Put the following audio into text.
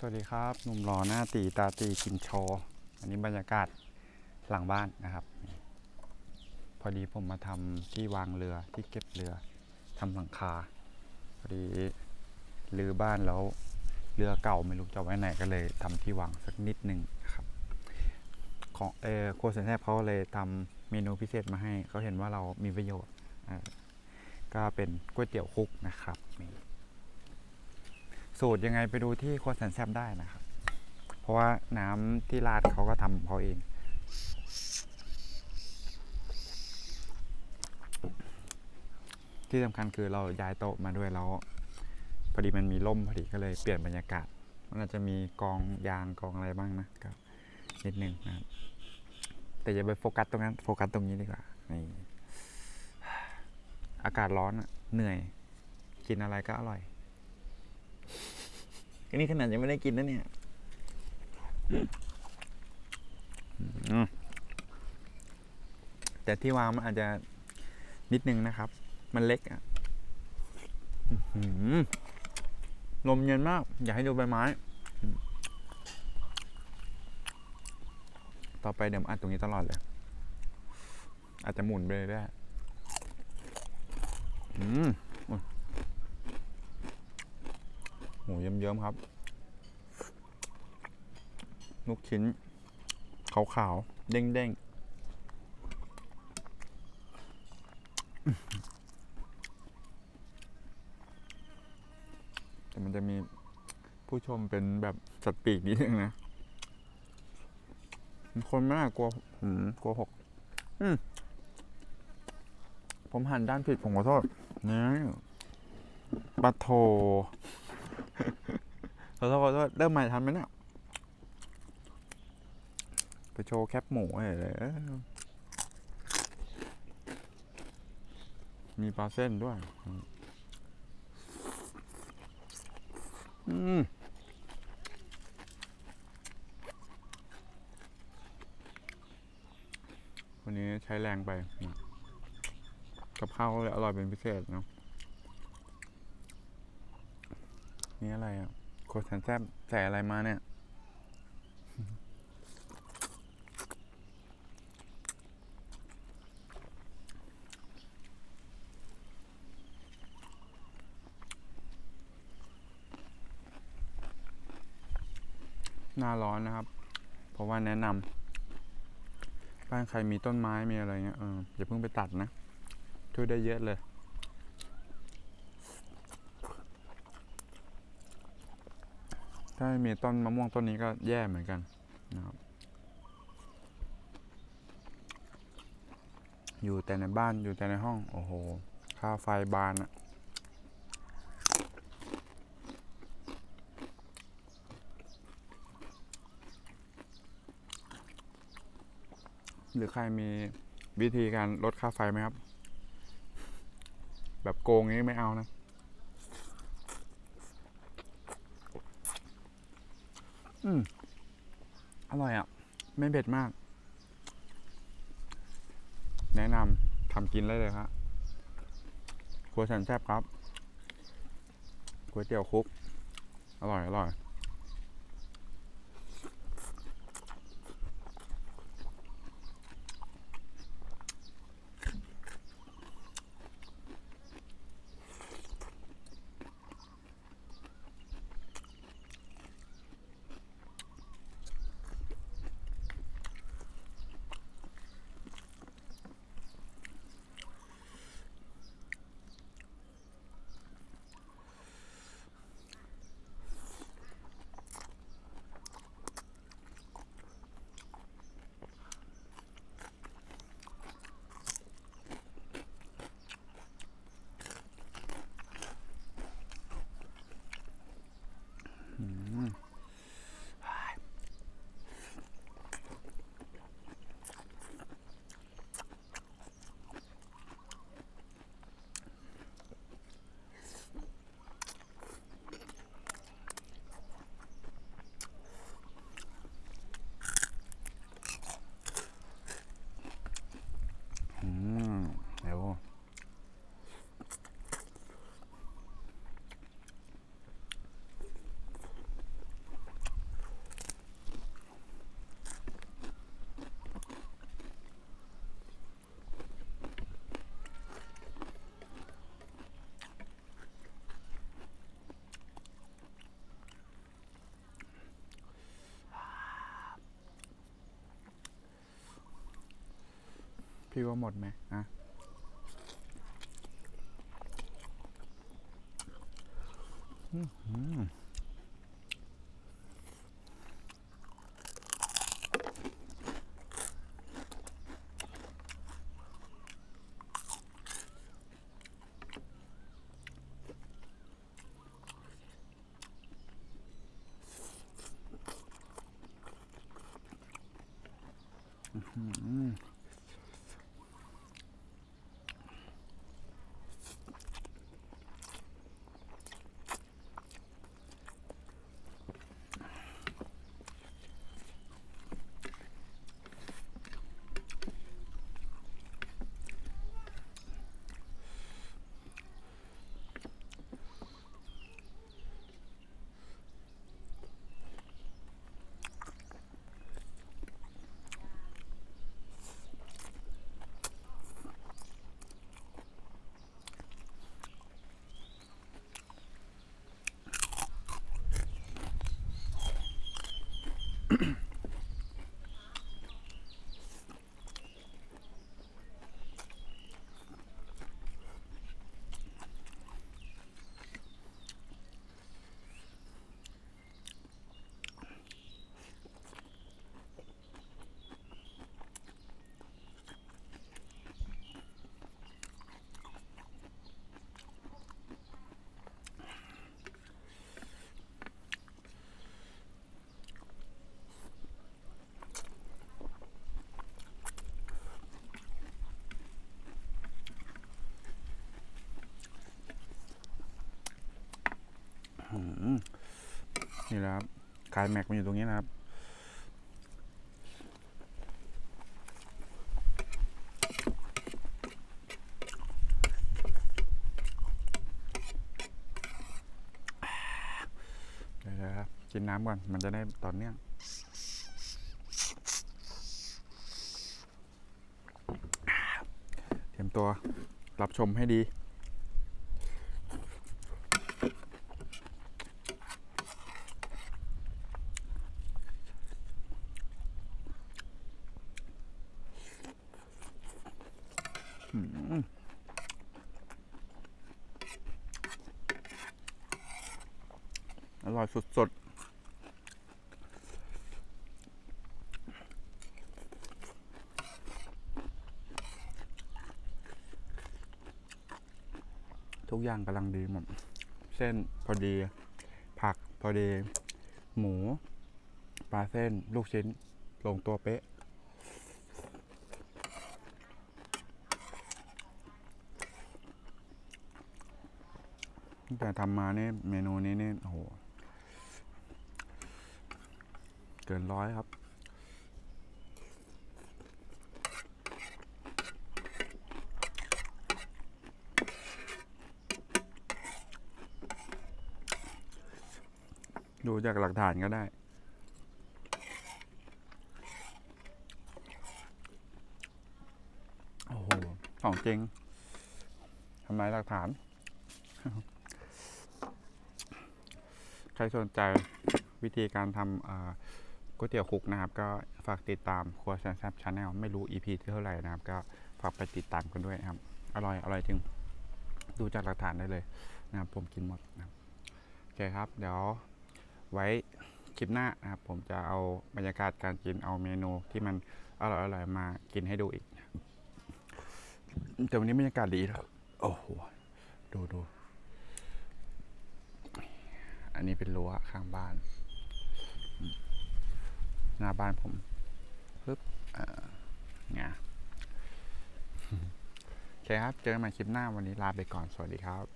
สวัสดีครับหนุ่มหล่อหน้าตีตาตีกินโชว์อันนี้บรรยากาศหลังบ้านนะครับ พอดีผมมาทำที่วางเรือที่เก็บเรือทำหลังคา พอดีรื้อบ้านแล้วเรือเก่าไม่รู้จะไว้ไหนก็เลยทำที่วางสักนิดหนึ่งนะครับ ของเออโครัวสันแทบเขาเลยทำเมนูพิเศษมาให้เขาเห็นว่าเรามีประโยชน์ก็เป็นก๋วยเตี๋ยวคุกนะครับนี่ สูตรยังไงไปดูที่โครัวแสนแซบได้นะครับ เพราะว่าน้ำที่ราดเขาก็ทำเขาเอง ที่สำคัญคือเราย้ายโต๊ะมาด้วยแล้วพอดีมันมีร่มพอดีก็เลยเปลี่ยนบรรยากาศ มันอาจจะมีกองยางกองอะไรบ้างนะก็นิดนึงนะครับแต่อย่าไปโฟกัสตรงนั้น โฟกัสตรงนี้ดีกว่านี่อากาศร้อนอะเหนื่อย กินอะไรก็อร่อย อันนี้ขนาดยังไม่ได้กินนะเนี่ยอืมแต่ที่วางมันอาจจะนิดนึงนะครับ มันเล็กอะอื้อหือลมเย็นมาก อยากให้ดูใบไม้อืมต่อไปเดี๋ยวอัดตรงนี้ตลอดเลย อาจจะหมุนไปเลยได้อืมห มูเยิ้มๆครับ ลูกชิ้น ขาวๆ เด้งๆ แต่มันจะมีผู้ชมเป็นแบบสัตว์ปีกนิดนึงนะ คนไม่น่ากลัวอืมกลัวหก อืมผมหันด้านผิดผมขอโทษนี่ปะโท ขอโทษขอโทษเริ่มใหม่ทันไหมเนี่ยไปโชว์แคปหมูให้เลยมีปลาเส้นด้วย อืมวันนี้ใช้แรงไป กับข้าวก็เลยอร่อยเป็นพิเศษเนาะ นี่อะไรอะโคตรแซนแซบใส่อะไรมาเนี่ย หน้าร้อนนะครับ เพราะว่าแนะนำบ้านใครมีต้นไม้มีอะไรเงี้ยเอออย่าเพิ่งไปตัดนะช่วยได้เยอะเลย ถ้าไม่มีต้นมะม่วงต้นนี้ก็แย่เหมือนกันนะครับ อยู่แต่ในบ้านอยู่แต่ในห้อง โอ้โห ค่าไฟบานอะหรือใครมีวิธีการลดค่าไฟไหมครับ แบบโกงนี้ไม่เอานะ อืม อร่อยอะ ไม่เผ็ดมาก แนะนำทำกินได้เลยครับครัวฉันแซ่บครับก๋วยเตี๋ยวคลุก อร่อย อร่อย อ พี่ว่าหมดไหมอะอื้อหือ นี่แหละครับกายแม็กมันอยู่ตรงนี้นะครับ เดี๋ยวนะครับกินน้ำก่อน มันจะได้ต่อเนื่องเตรียมตัวรับชมให้ดี อืม อร่อยสุดๆ ทุกอย่างกำลังดีหมด เส้นพอดี ผักพอดี หมู ปลาเส้น ลูกชิ้น ลงตัวเป๊ะแต่ทำมาเนี่ยเมนูนี้เนี่ยโอ้โห เกินร้อยครับ ดูจากหลักฐานก็ได้โอ้โหของจริงทำลายหลักฐาน ใครสนใจวิธีการทำอ่อ ก๋วยเตี๋ยวคุกนะครับ ก็ฝากติดตามครัวแซนแซบชาแนลไม่รู้ EP ที่เท่าไหร่นะครับ ก็ฝากไปติดตามกันด้วยนะครับ อร่อย อร่อยจริง ดูจากหลักฐานได้เลยนะครับผมกินหมดนะครับโอเคครับ เดี๋ยวไว้คลิปหน้านะครับ ผมจะเอาบรรยากาศการกินเอาเมนูที่มันอร่อยอร่อยมากินให้ดูอีกแต่วันนี้บรรยากาศดีนะโอ้โหดูดูอันนี้เป็นรั้วข้างบ้าน หน้าบ้านผมปึ๊บเอ่อไงโอเคครับ เจอกันใหม่คลิปหน้าวันนี้ลาไปก่อน สวัสดีครับ